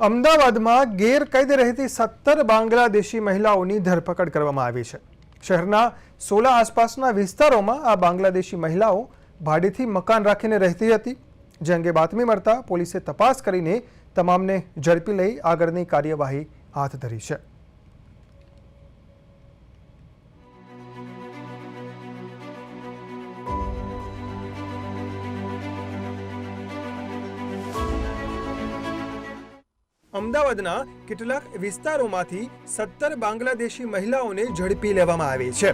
અમદાવાદમાં ગેરકાયદે રહેતી સત્તર બાંગ્લાદેશી મહિલાઓની ધરપકડ કરવામાં આવી છે. શહેરના સોલા આસપાસના વિસ્તારોમાં આ બાંગ્લાદેશી મહિલાઓ ભાડેથી મકાન રાખીને રહેતી હતી. જે અંગે બાતમી મળતા પોલીસે તપાસ કરીને તમામને ઝડપી લઈ આગળની કાર્યવાહી હાથ ધરી છે. અમદાવાદના કેટલાક વિસ્તારોમાંથી સત્તર બાંગ્લાદેશી મહિલાઓને ઝડપી લેવામાં આવી છે.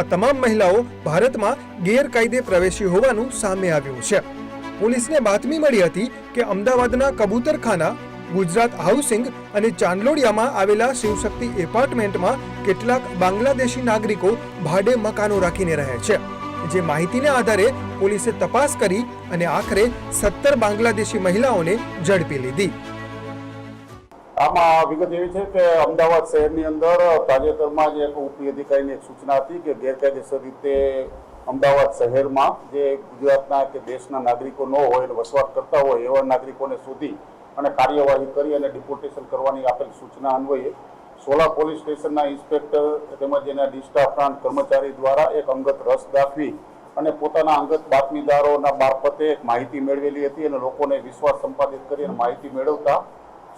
આ તમામ મહિલાઓ ભારતમાં ગેરકાયદે પ્રવેશી હોવાનું સામે આવ્યું છે. પોલીસને બાતમી મળી હતી કે અમદાવાદના કબૂતરખાના, ગુજરાત હાઉસિંગ અને ચાંદલોડિયામાં આવેલા શિવશક્તિ એપાર્ટમેન્ટમાં કેટલાક બાંગ્લાદેશી નાગરિકો ભાડે મકાનો રાખીને રહે છે. જે માહિતીના આધારે પોલીસે તપાસ કરી અને આખરે સત્તર બાંગ્લાદેશી મહિલાઓને ઝડપી લીધી. આમાં વિગત એવી છે કે અમદાવાદ શહેરની અંદર તાજેતરમાં જ એક ઉપરી અધિકારીની એક સૂચના હતી કે ગેરકાયદેસર રીતે અમદાવાદ શહેરમાં જે ગુજરાતના કે દેશના નાગરિકો ન હોય અને વસવાટ કરતા હોય એવા નાગરિકોને શોધી અને કાર્યવાહી કરી અને ડિપોર્ટેશન કરવાની આપેલ સૂચના અન્વયે સોલા પોલીસ સ્ટેશનના ઇન્સ્પેક્ટર તેમજ એના ડિસ્ટાફ્રાન્ટ કર્મચારી દ્વારા એક અંગત રસ દાખવી અને પોતાના અંગત બાતમીદારોના મારફતે એક માહિતી મેળવેલી હતી અને લોકોને વિશ્વાસ સંપાદિત કરી અને માહિતી મેળવતા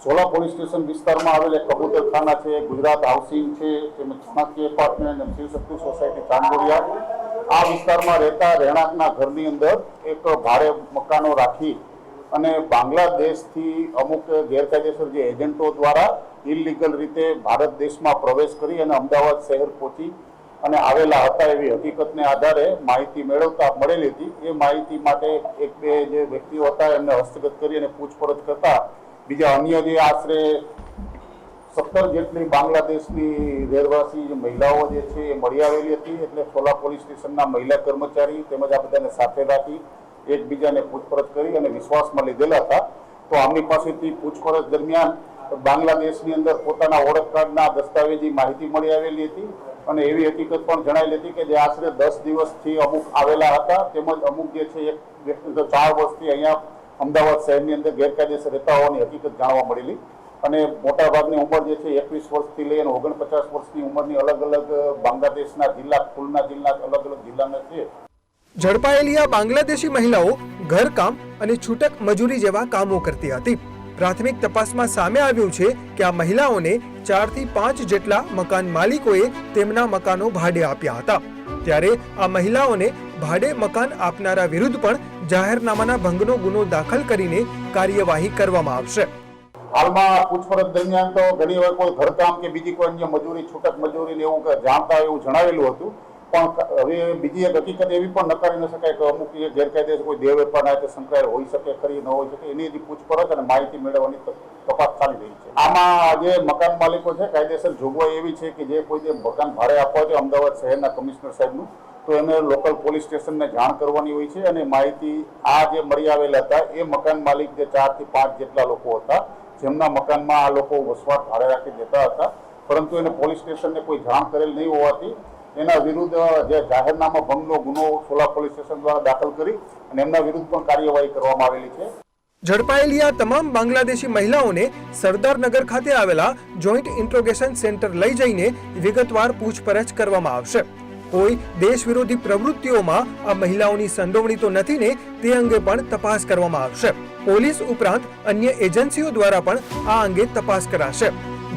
સોલા પોલીસ સ્ટેશન વિસ્તારમાં આવેલ એક કબૂતરખાના છે, ગુજરાત હાઉસિંગ છે, તેમજ ચાણક્ય એપાર્ટમેન્ટ અને શિવશક્તિ સોસાયટી ચાંદોડિયા. આ વિસ્તારમાં રહેતા રહેણાંકના ઘરની અંદર એક ભાડે મકાનો રાખી અને બાંગ્લાદેશથી અમુક ગેરકાયદેસર જે એજન્ટો દ્વારા ઇલીગલ રીતે ભારત દેશમાં પ્રવેશ કરી અને અમદાવાદ શહેર પહોંચી અને આવેલા હતા એવી હકીકતને આધારે માહિતી મેળવતા મળેલી હતી. એ માહિતી માટે એક બે જે વ્યક્તિઓ હતા એમને હસ્તગત કરી અને પૂછપરછ કરતા બીજા અન્ય જે આશરે સત્તર જેટલી બાંગ્લાદેશની રહેવાસી મહિલાઓ જે છે એ મળી આવેલી હતી, એટલે સોલા પોલીસ સ્ટેશનના મહિલા કર્મચારી તેમજ આ બધાને સાથે રાખી એકબીજાને પૂછપરછ કરી અને વિશ્વાસમાં લીધેલા હતા. તો આમની પાસેથી પૂછપરછ દરમિયાન બાંગ્લાદેશની અંદર પોતાના ઓળખ કાર્ડના દસ્તાવેજી માહિતી મળી આવેલી હતી અને એવી હકીકત પણ જણાયેલી હતી કે જે આશરે દસ દિવસથી અમુક આવેલા હતા તેમજ અમુક જે છે એક ચાર વર્ષથી અહીંયા અમદાવાદ શહેરની અંદર ગેરકાયદેસર રહેતા હોવાની હકીકત જાણવા મળેલી. અને મોટાભાગની ઉંમર જે છે એકવીસ વર્ષથી લઈ અને ઓગણપચાસ વર્ષની ઉંમરની અલગ અલગ બાંગ્લાદેશના જિલ્લા, ખુલના જિલ્લા, અલગ અલગ જિલ્લાના છે. ઝડપાયેલી આ બાંગ્લાદેશી મહિલાઓ ઘરકામ અને છૂટક મજૂરી જેવા કામો કરતી હતી. પ્રાથમિક તપાસમાં સામે આવ્યું છે કે આ મહિલાઓને ચારથી પાંચ જેટલા મકાન માલિકોએ તેમના મકાનો ભાડે આપ્યા હતા. ત્યારે આ મહિલાઓને ભાડે મકાન આપનારા વિરુદ્ધ પણ જાહેરનામાના ભંગનો ગુનો દાખલ કરીને કાર્યવાહી કરવામાં આવશે. હાલમાં પૂછપરછ દરમિયાન તો ઘણી વાર કોઈ ઘરકામ કે બીજી કોઈ અન્ય મજૂરી, છૂટક મજૂરી ને એવું જાણતા એવું જણાવેલું હતું. પણ હવે બીજી એક હકીકત એવી પણ નકારી ન શકાય કે અમુક ગેરકાયદે કોઈ દેહ વેપારના સંકળાયેલ હોઈ શકે, ખરી ન હોઈ શકે, એની પૂછપરછ અને માહિતી મેળવવાની તપાસ ચાલી રહી છે. આમાં જે મકાન માલિકો છે, કાયદેસર જોગવાઈ એવી છે કે જે કોઈ જે મકાન ભાડે આપવા છે અમદાવાદ શહેરના કમિશનર સાહેબનું, તો એને લોકલ પોલીસ સ્ટેશનને જાણ કરવાની હોય છે અને માહિતી આ જે મળી આવેલા હતા, એ મકાન માલિક જે ચારથી પાંચ જેટલા લોકો હતા, જેમના મકાનમાં આ લોકો વસવાટ ભાડે રાખી દેતા હતા, પરંતુ એને પોલીસ સ્ટેશનને કોઈ જાણ કરેલ નહીં હોવાથી એના વિરુદ્ધ જે જાહેરનામા ભંગનો ગુનો સોલા પોલીસ સ્ટેશન દ્વારા દાખલ કરી અને એમના વિરુદ્ધ પણ કાર્યવાહી કરવામાં આવેલી છે. ઝડપાયેલી આ તમામ બાંગ્લાદેશી મહિલાઓને સરદારનગર ખાતે આવેલા જોઈન્ટ ઇન્ટ્રોગેશન સેન્ટર લઈ જઈને વિગતવાર પૂછપરછ કરવામાં આવશે. કોઈ દેશ વિરોધી પ્રવૃત્તિઓમાં આ મહિલાઓની સંડોવણી તો નથી ને તે અંગે પણ તપાસ કરવામાં આવશે. પોલીસ ઉપરાંત અન્ય એજન્સીઓ દ્વારા પણ આ અંગે તપાસ કરાશે.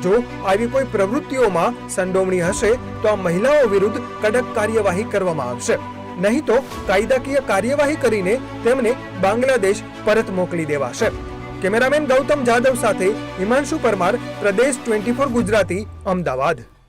જો આવી કોઈ પ્રવૃત્તિઓમાં સંડોવણી હશે તો આ મહિલાઓ વિરુદ્ધ કડક કાર્યવાહી કરવામાં આવશે. નહીં તો કાયદાકીય કાર્યવાહી કરીને તેમને બાંગ્લાદેશ પરત મોકલી દેવાશે. કેમેરામેન ગૌતમ જાદવ સાથે હિમાંશુ પરમાર, પ્રદેશ ટ્વેન્ટી ગુજરાતી, અમદાવાદ.